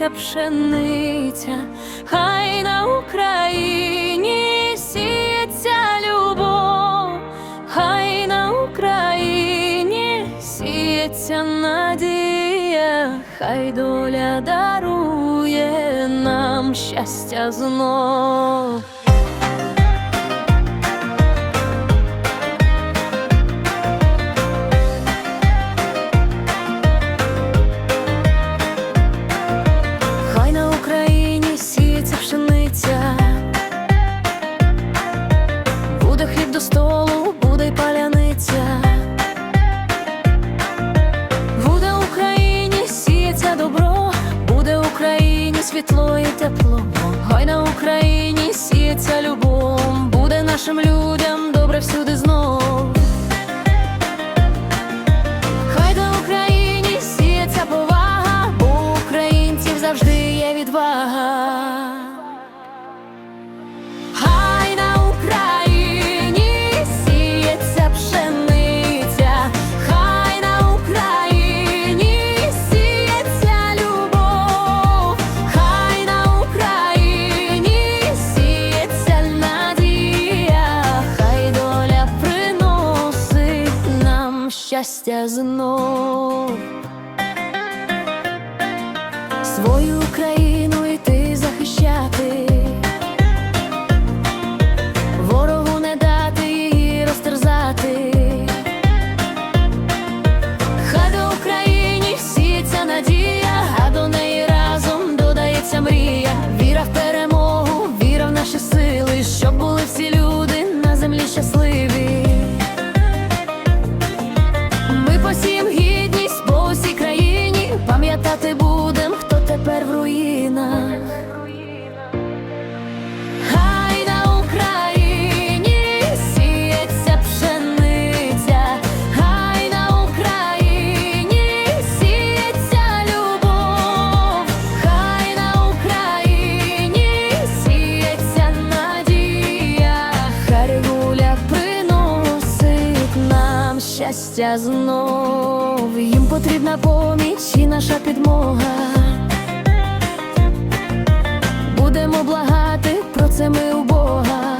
сіється пшениця, хай на Україні сіється любов, хай на Україні сіється надія, хай доля дарує нам щастя знов. Світло і тепло. Хай на Україні сіється любов, буде нашим людям добре всюди знов. Хай на Україні сіється повага, бо українців завжди є відвага. Щастя знов. Свою Україну йти захищати. Ворогу не дати її розтерзати. Хай до Україні сіється надія, а до неї разом додається мрія. Віра в перемогу, віра в наші сили, щоб були всі люди на землі щасливі. Щастя знов. Їм потрібна поміч і наша підмога. Будемо благати про це ми у Бога.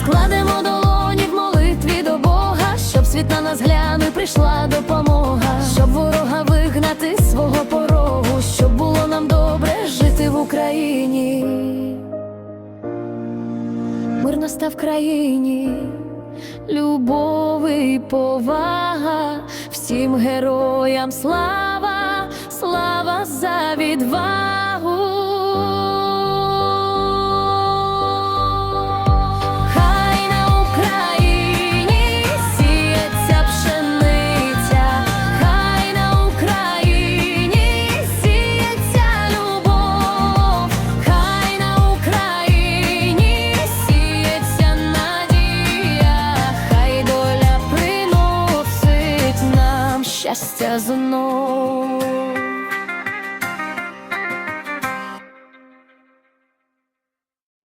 Складемо долоні в молитві до Бога, щоб світ на нас глянув, і прийшла допомога, щоб ворога вигнати свого порогу, щоб було нам добре жити в Україні. Мир настав в країні, любов і повага, всім героям слава, слава за відвагу. щастя знов.